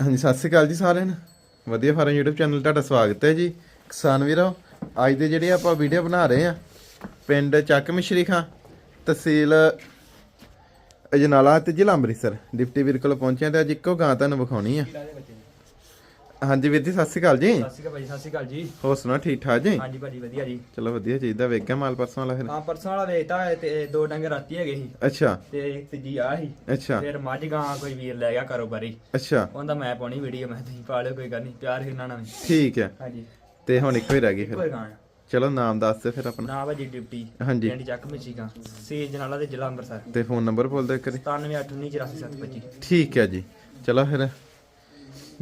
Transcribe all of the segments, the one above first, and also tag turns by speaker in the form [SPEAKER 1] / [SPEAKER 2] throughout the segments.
[SPEAKER 1] ਹਾਂਜੀ, ਸਤਿ ਸ਼੍ਰੀ ਅਕਾਲ ਜੀ ਸਾਰਿਆਂ ਨੂੰ। ਵਧੀਆ ਫਾਰਮ YouTube ਚੈਨਲ ਤੁਹਾਡਾ ਸਵਾਗਤ ਹੈ ਜੀ। ਕਿਸਾਨ ਵੀਰੋ, ਅੱਜ ਦੇ ਜਿਹੜੇ ਆਪਾਂ ਵੀਡੀਓ ਬਣਾ ਰਹੇ ਆ ਪਿੰਡ ਚੱਕ ਮਿਸ਼ਰੀ ਖਾਂ, ਤਹਿਸੀਲ ਅਜਨਾਲਾ ਤੇ ਜ਼ਿਲ੍ਹਾ ਅੰਮ੍ਰਿਤਸਰ। ਡਿਪਟੀ ਵੀਰ ਕੋਲ ਪਹੁੰਚਿਆ ਤੇ ਅੱਜ ਇੱਕੋ ਗਾਂ ਤੁਹਾਨੂੰ ਵਿਖਾਉਣੀ ਆ। ਹਾਂਜੀ ਵੀਰ ਜੀ ਸਤਿ ਸ਼੍ਰੀ ਅਕਾਲ ਜੀ।
[SPEAKER 2] ਸਤਿ ਸ਼੍ਰੀ ਅਕਾਲ ਭਾਜੀ ਸਤਿ ਸ਼੍ਰੀ ਅਕਾਲ ਜੀ।
[SPEAKER 1] ਹੋਰ ਸੁਣਾ ਠੀਕ ਠਾਕ ਜੀ?
[SPEAKER 2] ਹਾਂਜੀ ਭਾਜੀ ਵਧੀਆ ਜੀ।
[SPEAKER 1] ਚਲੋ ਵਧੀਆ ਚਾਹੀਦਾ ਵੇਖ ਗਿਆ ਮਾਲ ਪਰਸੋਂ ਵਾਲਾ ਫਿਰ?
[SPEAKER 2] ਹਾਂ ਪਰਸੋਂ ਵਾਲਾ ਵੇਚਤਾ ਹੈ ਤੇ ਦੋ ਡੰਗ ਰਾਤੀ ਹੈਗੇ ਸੀ।
[SPEAKER 1] ਅੱਛਾ।
[SPEAKER 2] ਤੇ ਤੀਜੀ ਆ ਸੀ।
[SPEAKER 1] ਅੱਛਾ।
[SPEAKER 2] ਫਿਰ ਮੱਝ ਗਾਂ ਕੋਈ ਵੀਰ ਲੈ ਗਿਆ ਕਾਰੋਬਾਰੀ।
[SPEAKER 1] ਅੱਛਾ।
[SPEAKER 2] ਉਹਦਾ ਮੈਂ ਪਾਉਣੀ ਵੀਡੀਓ ਮੈਂ ਤੁਸੀਂ ਪਾ ਲਿਓ ਕੋਈ ਗੱਲ ਨਹੀਂ ਪਿਆਰ ਇਹਨਾਂ ਨਾਲ ਵੀ।
[SPEAKER 1] ਠੀਕ ਹੈ।
[SPEAKER 2] ਹਾਂਜੀ।
[SPEAKER 1] ਤੇ ਹੁਣ ਇੱਕੋ ਹੀ ਰਹਿ ਗਈ ਫਿਰ। ਚਲੋ ਨਾਮ ਦੱਸ ਦੇ ਫਿਰ ਆਪਣਾ।
[SPEAKER 2] ਨਾ ਭਾਜੀ ਡਿਪਟੀ
[SPEAKER 1] ਹਾਂਜੀ।
[SPEAKER 2] ਪਿੰਡ ਚੱਕ ਮਿਚੀਗਾ ਸੀ ਜਨਾਲਾ ਦੇ ਜ਼ਿਲ੍ਹਾ ਅੰਮ੍ਰਿਤਸਰ।
[SPEAKER 1] ਤੇ ਫੋਨ ਨੰਬਰ ਬੋਲ ਦਿਓ ਕਰੀ
[SPEAKER 2] 9781947725
[SPEAKER 1] ਠੀਕ ਹੈ ਜੀ। ਚਲੋ ਫਿਰ।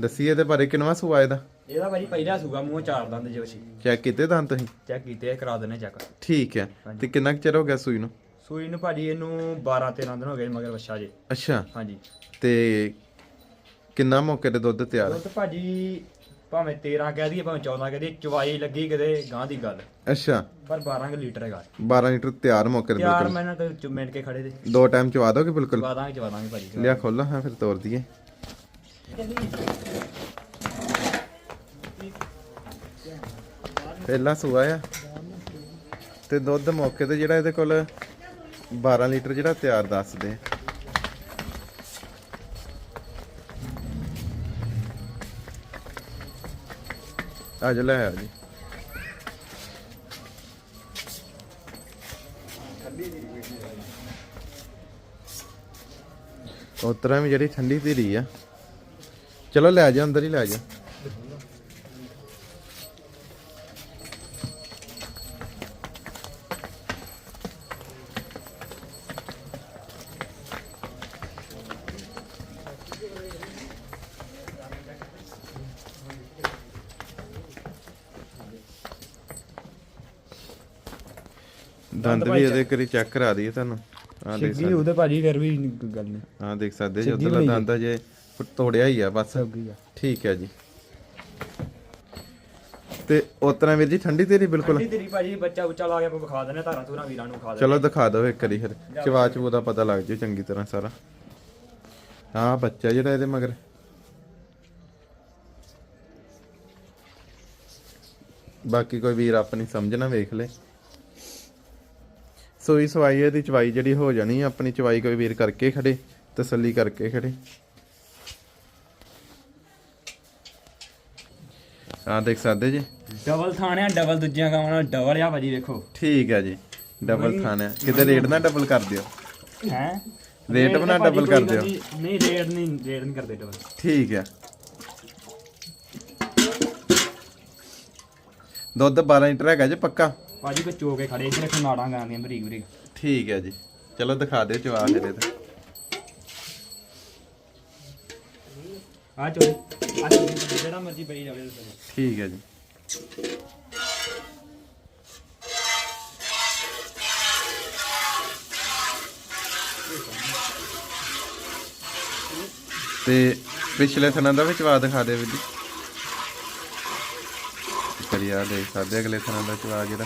[SPEAKER 1] ਦੱਸੀਏ ਤੇ ਬਾਰੇ ਕਿਨਵਾ ਸੂਆ ਇਹਦਾ?
[SPEAKER 2] ਇਹਦਾ ਭਾਜੀ ਪਹਿਲਾ ਸੂਗਾ ਮੂੰਹ ਚਾਰ ਦੰਦ ਜੋ ਸੀ।
[SPEAKER 1] ਚੈੱਕ ਕੀਤੇ ਦੰਦ ਤੁਸੀਂ?
[SPEAKER 2] ਚੈੱਕ ਕੀਤੇ ਆ, ਕਰਾ ਦਿੰਨੇ ਚੈੱਕ
[SPEAKER 1] ਠੀਕ ਹੈ। ਤੇ ਕਿੰਨਾ ਕੁ ਚਿਰ ਹੋ ਗਿਆ ਸੂਈ ਨੂੰ?
[SPEAKER 2] ਸੂਈ ਨੂੰ ਭਾਜੀ ਇਹਨੂੰ 12 13 ਦਿਨ ਹੋ ਗਏ ਮਗਰ ਬੱਚਾ ਜੇ।
[SPEAKER 1] ਅੱਛਾ।
[SPEAKER 2] ਹਾਂਜੀ।
[SPEAKER 1] ਤੇ ਕਿੰਨਾ ਮੌਕੇ ਤੇ ਦੁੱਧ ਤਿਆਰ?
[SPEAKER 2] ਦੁੱਧ ਭਾਜੀ ਭਾਵੇਂ 13 ਕਹਿ ਦਈਏ ਭਾਵੇਂ 14 ਕਹਿ ਦਈਏ ਚਵਾਈ ਲੱਗੀ ਕਿਤੇ ਗਾਂ ਦੀ ਗੱਲ।
[SPEAKER 1] ਅੱਛਾ।
[SPEAKER 2] ਪਰ 12 ਕੁ ਲੀਟਰ ਹੈਗਾ।
[SPEAKER 1] 12 ਲੀਟਰ ਤਿਆਰ ਮੌਕੇ ਤੇ
[SPEAKER 2] ਯਾਰ
[SPEAKER 1] ਬਿਲਕੁਲ।
[SPEAKER 2] ਮੈਂ ਨਾ ਤੇ ਚੁ- ਮਿਲ ਕੇ ਖੜੇ ਦੇ।
[SPEAKER 1] ਦੋ ਟਾਈਮ ਚਵਾ ਦੋਗੇ ਬਿਲਕੁਲ?
[SPEAKER 2] ਚਵਾ ਦਾਂਗੇ ਚਵਾ ਦਾਂਗੇ ਭਾਜੀ
[SPEAKER 1] ਲਿਆ ਖੋਲੋ ਹਾਂ ਫਿਰ ਤੋੜ ਦਈਏ। ਪਹਿਲਾ ਸੂਆ ਆ। ਤੇ ਦੁੱਧ ਮੌਕੇ ਤੇ ਜਿਹੜਾ ਇਹਦੇ ਕੋਲ 12 ਲੀਟਰ ਜਿਹੜਾ ਤਿਆਰ ਦੱਸਦੇ ਆ। ਆ ਲੈ ਆ ਜੀ। ਉਤਰਾ ਵੀ ਜਿਹੜੀ ਠੰਡੀ ਧੀਰੀ ਆ। ਚਲੋ ਲੈ ਜਾ ਅੰਦਰ ਹੀ ਲੈ ਜਾ। ਦੰਦ ਵੀ ਇਹਦੇ ਕਰੀ ਚੈੱਕ ਕਰਾ ਦਈਏ ਤੁਹਾਨੂੰ। ਆ ਦੇਖ
[SPEAKER 2] ਸਿੱਧੀ ਉਹਦੇ ਭਾਜੀ ਫਿਰ ਵੀ ਗੱਲ ਨਹੀਂ।
[SPEAKER 1] ਹਾਂ ਦੇਖ ਸਕਦੇ ਜੀ ਉਧਰਲਾ ਦੰਦ ਆ ਜੇ। ਤੋੜਿਆ ਹੀ ਆ ਬਸ।
[SPEAKER 2] ਗਈ ਆ।
[SPEAKER 1] ਠੀਕ ਹੈ ਜੀ। ਤੇ ਉਤਰਾ ਵੀਰ ਜੀ ਠੰਡੀ ਤੇਰੀ ਬਿਲਕੁਲ?
[SPEAKER 2] ਠੰਡੀ ਤੇਰੀ ਭਾਜੀ ਬੱਚਾ ਉੱਚਾ ਲਾ ਕੇ ਆਪਾਂ ਵਿਖਾ ਦਿੰਨੇ ਧਾਰਾਂ ਧੂਰਾਂ ਵੀਰਾਂ ਨੂੰ ਵਿਖਾ
[SPEAKER 1] ਚਲੋ ਦਿਖਾ ਦਿਓ ਇੱਕ ਵਾਰੀ ਫਿਰ। ਚਵਾ ਚਵੂ ਦਾ ਪਤਾ ਲੱਗ ਜੂ ਚੰਗੀ ਤਰ੍ਹਾਂ ਸਾਰਾ। ਹਾਂ ਬੱਚਾ ਜਿਹੜਾ ਇਹਦੇ ਮਗਰ। ਬਾਕੀ ਕੋਈ ਵੀਰ ਆਪਣੀ ਸਮਝ ਨਾ ਵੇਖ ਲੇ। ਸੋਈ ਸਵਾਈ ਇਹਦੀ ਚਵਾਈ ਜਿਹੜੀ ਹੋ ਜਾਣੀ ਆ, ਆਪਣੀ ਚਵਾਈ ਕੋਈ ਵੀਰ ਕਰਕੇ ਖੜੇ ਤਸੱਲੀ ਕਰਕੇ ਖੜੇ। ਆ ਦੇਖ ਸਕਦੇ ਜੀ।
[SPEAKER 2] ਡਬਲ ਥਾਣਿਆ ਡਬਲ ਦੂਜੀਆਂ ਗਾਵਾਂ ਨਾਲ ਡਬਲ ਆ ਭਾਜੀ ਵੇਖੋ।
[SPEAKER 1] ਠੀਕ ਹੈ ਜੀ ਡਬਲ ਖਾਣਾ ਕਿਤੇ ਰੇਟ ਨਾ ਡਬਲ ਕਰ ਦਿਓ।
[SPEAKER 2] ਹੈ?
[SPEAKER 1] ਰੇਟ ਬਣਾ double ਕਰ ਦਿਓ।
[SPEAKER 2] ਨਹੀਂ। ਰੇਟ ਨਹੀਂ ਰੇਟ ਨਹੀਂ ਕਰਦੇ ਡਬਲ।
[SPEAKER 1] ਠੀਕ ਹੈ ਦੁੱਧ 12 ਲੀਟਰ ਹੈਗਾ ਜੀ ਪੱਕਾ?
[SPEAKER 2] ਭਾਜੀ ਕੋ ਚੋ ਕੇ ਖੜੇ ਇੱਧਰ ਦੇਖੋ ਨਾੜਾਂ ਗਾਂ ਦੀਆਂ ਬਰੀਕ ਬਰੀਕ
[SPEAKER 1] ਠੀਕ ਹੈ ਜੀ। ਚਲੋ ਦਿਖਾ ਦਿਓ ਚਵਾ ਫਿਰ ਇਹਦਾ
[SPEAKER 2] ਆ ਚੋ ਆ ਚੋ ਜਿਹੜਾ ਮਰਜ਼ੀ ਪਈ ਜਾਵੇ ਉਹਦੇ ਤੇ।
[SPEAKER 1] ਠੀਕ ਹੈ ਜੀ। ਤੇ ਪਿਛਲੇ ਸਨਾਂ ਦਾ ਵੀ ਚਵਾ ਦਿਖਾ ਦੇ ਵੀਰ ਜੀ। ਕਰੀਆ ਦੇਖ ਸਕਦੇ ਅਗਲੇ ਸਨਾਂ ਦਾ ਚਵਾ ਜਿਹੜਾ।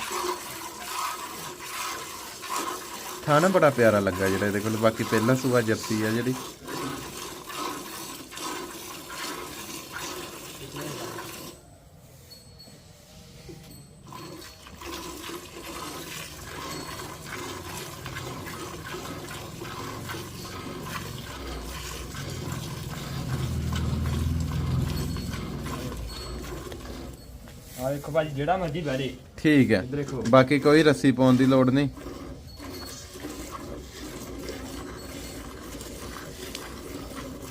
[SPEAKER 1] ਥਾਣਾ ਬੜਾ ਪਿਆਰਾ ਲੱਗਾ ਜਿਹੜਾ ਇਹਦੇ ਕੋਲ, ਬਾਕੀ ਪਹਿਲਾ ਸੂਆ ਜਰਸੀ ਆ ਜਿਹੜੀ।
[SPEAKER 2] ਆ ਦੇਖੋ ਭਾਜੀ ਜਿਹੜਾ ਮਰਜ਼ੀ ਬਹਿ ਜੇ।
[SPEAKER 1] ਠੀਕ ਹੈ।
[SPEAKER 2] ਦੇਖੋ
[SPEAKER 1] ਬਾਕੀ ਕੋਈ ਰੱਸੀ ਪਾਉਣ ਦੀ ਲੋੜ ਨਹੀਂ।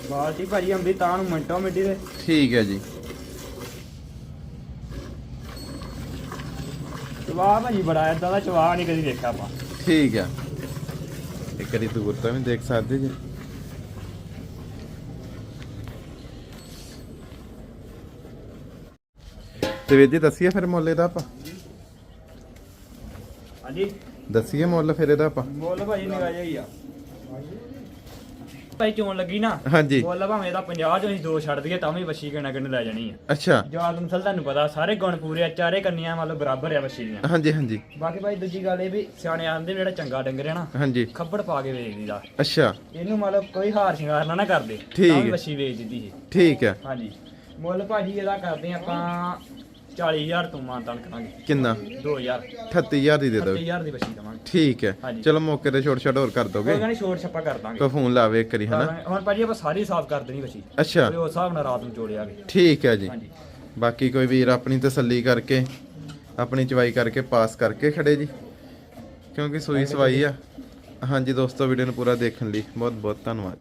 [SPEAKER 2] ਬਾਲਟੀ ਭਾਜੀ ਆਉਂਦੀ ਤਾਂ ਨੂੰ ਮਿੰਟੋ ਮਿੰਟੀ ਦੇ।
[SPEAKER 1] ਠੀਕ ਹੈ ਜੀ।
[SPEAKER 2] ਚਵਾ ਭਾਜੀ ਬੜਾ ਏਦਾਂ ਦਾ ਚਵਾ ਨਹੀਂ ਕਦੀ ਦੇਖਿਆ ਆਪਾਂ।
[SPEAKER 1] ਠੀਕ ਹੈ। ਇੱਕ ਵਾਰੀ ਦੂਰ ਤੋਂ ਵੀ ਦੇਖ ਸਕਦੇ ਜੀ। ਤੇ ਵੀਰ ਜੀ ਦੱਸੀਏ ਫਿਰ ਮੁੱਲ ਇਹਦਾ ਆਪਾਂ।
[SPEAKER 2] ਹਾਂਜੀ।
[SPEAKER 1] ਦੱਸੀਏ ਮੁੱਲ ਫਿਰ ਇਹਦਾ ਆਪਾਂ।
[SPEAKER 2] ਮੁੱਲ ਭਾਜੀ ਨਿਗਾਹ ਜਾਈ ਆ। ਭਾਈ ਚੋਣ ਲੱਗੀ ਨਾ
[SPEAKER 1] ਹਾਂਜੀ।
[SPEAKER 2] ਮੁੱਲ ਭਾਵੇਂ ਇਹਦਾ 50 ਚੋਂ ਅਸੀਂ ਦੋ ਛੱਡ ਦਈਏ ਤਾਂ ਵੀ ਵੱਛੀ ਕਿੰਨਾ ਕਿੰਨਾ ਲੈ ਜਾਣੀ ਆ।
[SPEAKER 1] ਅੱਛਾ।
[SPEAKER 2] ਜਾਤ ਨਸਲ ਤੁਹਾਨੂੰ ਪਤਾ ਸਾਰੇ ਗੁਣ ਪੂਰੇ ਆ ਚਾਰੇ ਕੰਨੀਆਂ ਮਤਲਬ ਬਰਾਬਰ ਆ ਵੱਛੀ ਦੀਆਂ।
[SPEAKER 1] ਹਾਂਜੀ ਹਾਂਜੀ।
[SPEAKER 2] ਬਾਕੀ ਭਾਈ ਦੂਜੀ ਗੱਲ ਇਹ ਵੀ ਸਿਆਣੇ ਆਂਦੇ ਜਿਹੜਾ ਚੰਗਾ ਡੰਗਰ ਹੈ ਨਾ
[SPEAKER 1] ਹਾਂਜੀ।
[SPEAKER 2] ਖੱਬੜ ਪਾ ਕੇ ਵੇਚ ਦੀਦਾ।
[SPEAKER 1] ਅੱਛਾ।
[SPEAKER 2] ਇਹਨੂੰ ਮਤਲਬ ਕੋਈ ਹਾਰ ਸ਼ਿੰਗਾਰ ਨਾ ਨਾ ਕਰਦੇ ਤਾਂ ਵੀ। ਵੱਛੀ ਵੇਚ ਦਿੱਤੀ
[SPEAKER 1] ਠੀਕ ਹੈ।
[SPEAKER 2] ਹਾਂਜੀ। ਮੁੱਲ ਭਾਜੀ ਇਹਦਾ ਕਰਦੇ ਆਪਾਂ 40000 ਤੋਂ ਮਾਨਤਾਨ ਕਰਾਂਗੇ।
[SPEAKER 1] ਕਿੰਨਾ?
[SPEAKER 2] 2000
[SPEAKER 1] 38000 ਦੀ ਦੇ ਦਿਓ।
[SPEAKER 2] 30000 ਦੀ ਵੱਛੀ ਦਵਾਂਗੇ।
[SPEAKER 1] ਠੀਕ ਹੈ।
[SPEAKER 2] ਹਾਂਜੀ।
[SPEAKER 1] ਚਲੋ ਮੌਕੇ ਤੇ ਛੋਟ ਛੋਟ ਹੋਰ ਕਰ ਦੋਗੇ?
[SPEAKER 2] ਕੋਈ ਨਹੀਂ ਛੋੜ ਛੱਪਾ ਕਰ ਦਾਂਗੇ।
[SPEAKER 1] ਕੋ ਫੋਨ ਲਾਵੇ ਇੱਕ ਵਾਰੀ ਹਨਾ?
[SPEAKER 2] ਹੁਣ ਭਾਜੀ ਆਪਾਂ ਸਾਰੀ ਸਾਫ਼ ਕਰ ਦੇਣੀ ਵੱਛੀ
[SPEAKER 1] ਅੱਛਾ।
[SPEAKER 2] ਤੇ ਉਸ ਹਿਸਾਬ ਨਾਲ ਰਾਤ ਨੂੰ ਜੋੜਿਆਗੇ।
[SPEAKER 1] ਠੀਕ ਹੈ ਜੀ।
[SPEAKER 2] ਹਾਂਜੀ।
[SPEAKER 1] ਬਾਕੀ ਕੋਈ ਵੀਰ ਆਪਣੀ ਤਸੱਲੀ ਕਰਕੇ ਆਪਣੀ ਚਵਾਈ ਕਰਕੇ ਪਾਸ ਕਰਕੇ ਖੜੇ ਜੀ। ਕਿਉਂਕਿ ਸੂਈ ਸਵਾਈ ਆ। ਹਾਂਜੀ ਦੋਸਤੋ ਵੀਡੀਓ ਨੂੰ ਪੂਰਾ ਦੇਖਣ ਲਈ ਬਹੁਤ ਬਹੁਤ ਧੰਨਵਾਦ।